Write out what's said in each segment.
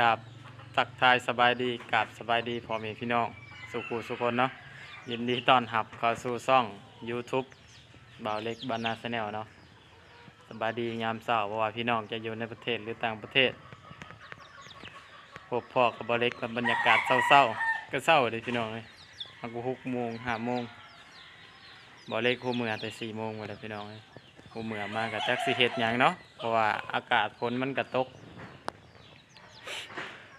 กับทักทายสบายดีกับสบายดีพ่อแม่พี่น้องสุขูสุคนเนาะยินดีต้อนรับเข้าสู่ช่อง YouTube บ่าวเล็กบานาแนลเนาะสบายดียามเช้าเพราะว่าพี่น้องจะอยู่ในประเทศหรือต่างประเทศพบพ่อกับบ่าวเล็กกับบรรยากาศเศร้าๆก็เศร้าเลยพี่น้องเลยมันก็หกโมงห้าโมงบ่าวเล็กคู่เมือแต่สี่โมงหมดแล้วพี่น้องเลยคู่เมือมากับแจักสิเฮ็ดหยังเนาะเพราะว่าอากาศฝนมันกระตก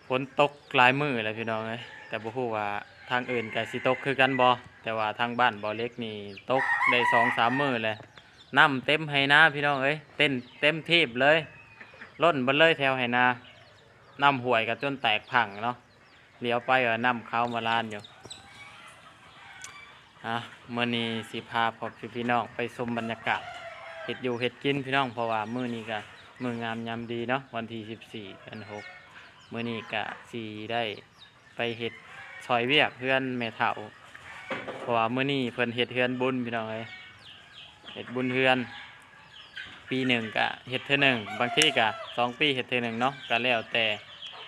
ฝนตกหลายมือเลยพี่น้องเอ้ยแต่บ่ฮู้ว่าทางอื่นก็สิตกคือกันบ่แต่ว่าทางบ้านบ่อเล็กนี่ตกได้สองสามมือเลยน้ำเต็มไหนาพี่น้องเอ้ยเต้นเต็มทีบเลยล้นบดเลยแถวไหนาน้ำห่วยกับจนแตกพังเนาะเลี้ยวไปก็น้ำเข้ามาลานอยู่อะมื้อนี้สิพาพอพี่พี่น้องไปชมบรรยากาศเฮ็ดอยู่เฮ็ดกินพี่น้องเพราะว่ามื้อนี้ก็มื้องามยามดีเนาะวันที่ 14เดือน6 มื่อนี้กะสีได้ไปเฮ็ดซอยเวียกเพื่อนแม่เฒ่าเพราะว่ามื่อนี้เพิ่นเฮ็ดเฮือนบุญพี่น้องเอ้ยเฮ็ดบุญเฮือน ปีหนึ่งกะเฮ็ดเทื่อหนึ่งบางทีกะสองปีเฮ็ดเทื่อหนึ่งเนาะก็แล้วแต่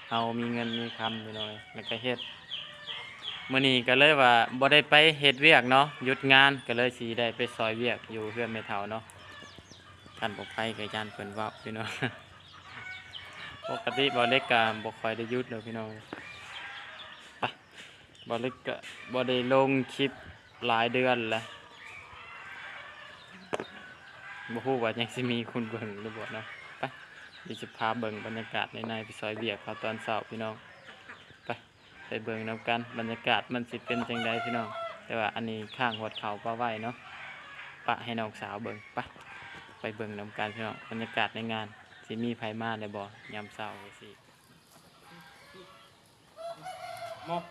เฮามีเงินมีคำพี่น้องเอ้ยแล้วก็เฮ็ดมื่อนี้ก็เลยว่าบ่ได้ไปเฮ็ดเวียกเนาะหยุดงานก็เลยสิได้ไปซอยเวียกอยู่เพื่อนแม่เฒ่าเนาะท่านบ่ไปก็ย่านเพิ่นว้าพี่น้อง ปกติบอลเล็กกับบอคอยได้ยุดเลยพี่น้องไปบอลเล็กกับบอได้ลงคลิปหลายเดือนแล้วบ่ฮู้ว่ายังสิมีคุณเบิ่งหรือบ่เนาะไปเดี๋ยวจะพาเบิ่งบรรยากาศในในพี่ซอยเบียกเขาตอนเช้าพี่น้องไปไปเบิ่งนํกันบรรยากาศมันสิเป็นจังไดพี่น้อง แต่ว่าอันนี้ข้างหัวเขาป้าไว้เนาะปะให้น้องสาวเบิ่งไปไปเบิ่งนํกันพี่น้องบรรยากาศในงาน สิมีไผมาเลยบ่ยามเช้าเลยสิมก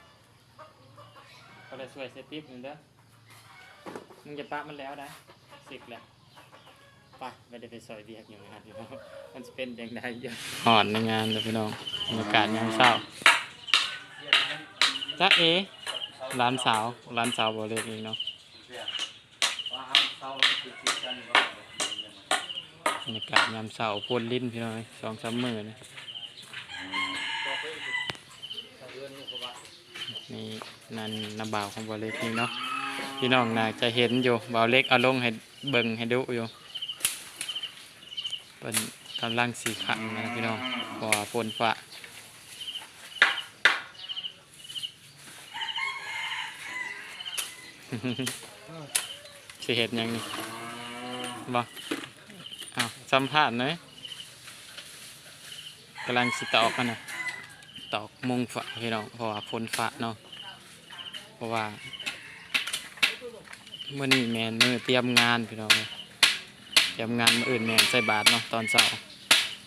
ก็เลยช่วยเซตติปหนึ่งเด้อมึงจะปะมันแล้วได้สิกแล้วปะไม่ได้ไปซอยเบียกอยู่งานพี่น้องมันจะเป็นยังไงอยู่หอนในงานเลยพี่น้องบรรยากาศยามเช้าจ้าเอร้านสาวร้านสาวบ่เล็กเองเนาะ รรยากาศยามเช้าพ่นลิ้นพี่น้องเอ้ยสองสามมือนี่นี่นันน้ำบ่าวของบ่เล็กนี่เนาะพี่น้องน่าจะเห็นอยู่บ่าวเล็กเอาลงให้เบิ่งให้ดูอยู่เป็นกำลังสีขังนะพี่น้องเพราว่าฝนฟ้าสิเห็ดยังนี่บ่ อาสัมภาษณ์หน่อยกำลังสิตอกกันนะตอกมุงฝาพี่น้องเพราะว่าฝนฟ้าเนาะเพราะว่าเมื่อนี้แมนมือเตรียมงานพี่น้องเตรียมงานมืออื่นแมนใส่บาทเนาะตอนเช้า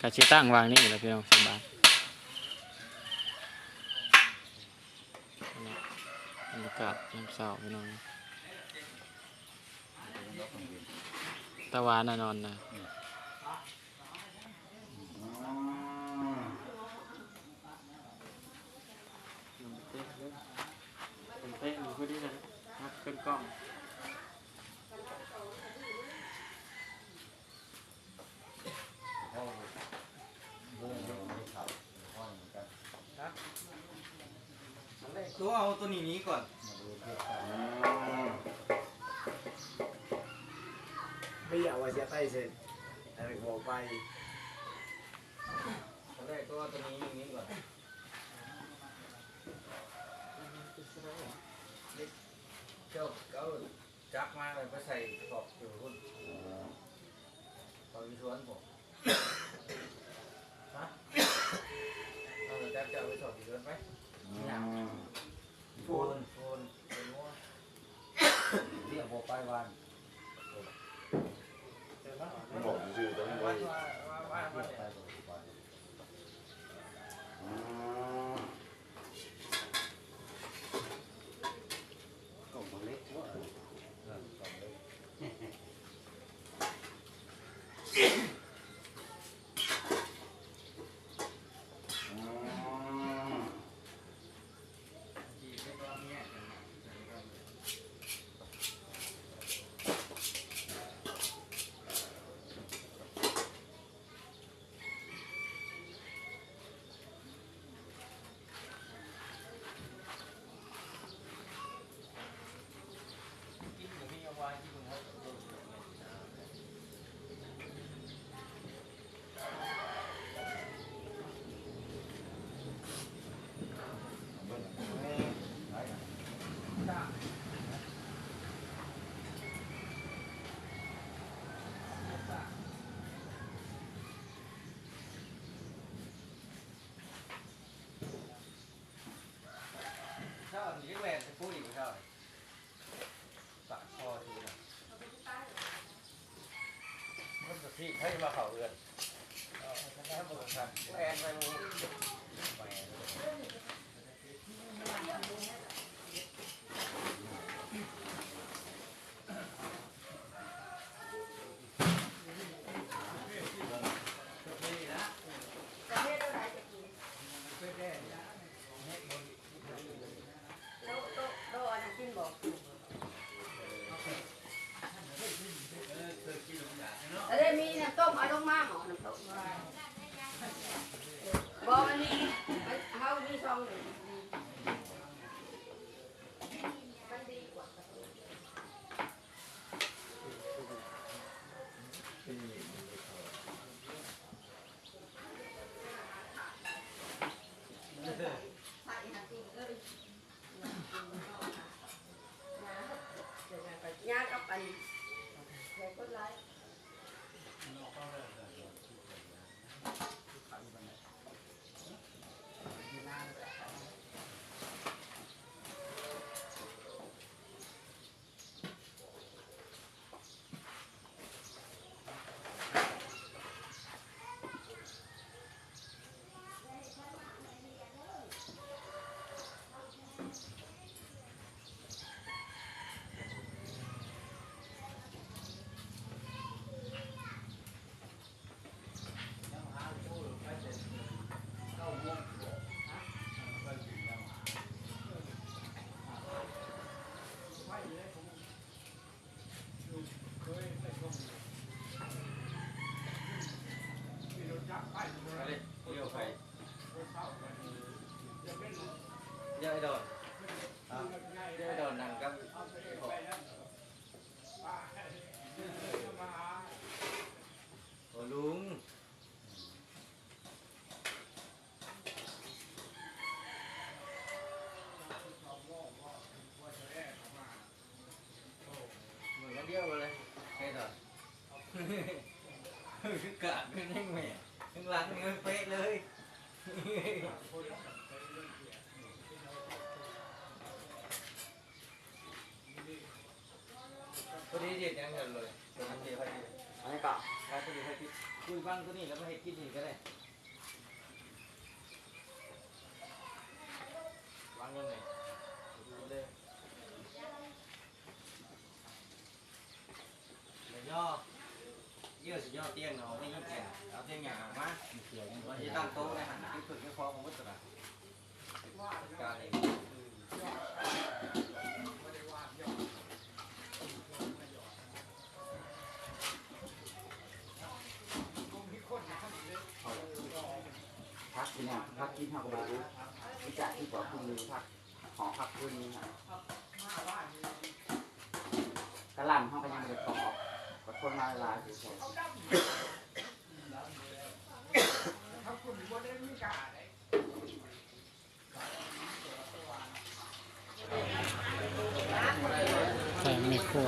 กะชิตั้งวางนี่แหละพี่น้องใส่บาทบรรยากาศยามเช้าพี่น้อง ตะวันน่ะนอนนะเป็นเป๊ะอยู่พอดีนะครับขึ้นกล้องตัวเอาตัวนี้นี้ก่อน ไม่อยาก ว่าจะไปเสร็จอะไรบอกไปตอนแรกตัวเอาตัวนี้อย่างนี้ก่อนเจ้าเอาจักมาเลยไปใส่กรอบอยู่หุ่นตอนวิชวนผมฮะเอาแต่จักจะเอาไปสอบอยู่เดือนไหมโฟนโฟนเป็นว่า เรียกบอกไปวัน บอกชื่อต้อง ว่า ไป ว่าว่าว่าว่าเนี่ย ไปบอกไป ก็มาเล็กว่า เออสองเลย พี่ ให้มาเข่าเรือนแอนไปมู แล้วได้มีน้ำต้มเอาลงมาหมอน้ำต้มบอกอันนี้เขามีซองหนึ่งมันดีกว่า ยากับปันใส่คนร้าย เดี๋ยวไอ้ดอนเดี๋ยวไอ้ดอนนั่งกับโอ้ลุงเหมือนกันเดียวเลยไอ้ดอนคือกะคือแน่งแม่ข้างหลังนี่เป๊ะเลย ด็ดยังเงินเลยตัวนี้เด็ดพอดีอันนี้ก็การตัวนี้พอดีคุยบ้างตัวนี้แล้วมาให้กินนี่ก็ได้วางยังไงดูเลยเดี๋ยวย่อเยื่อสิย่อเตียงเนาะไม่ยิ่งแก่เอาเตียงหยาบมาเราจะตั้งโต๊ะในหันที่ฝึกให้พอของวัตถุระการเลยพั เนี่ยพักกินข้าวกับรู้วิจัยที่บอกคุณมีพักหอพักคุณนี่ครับกระหล่ำห้องก็ยังไม่ได้ตอบกดคนมาลายเฉยใส่ไม่ครัว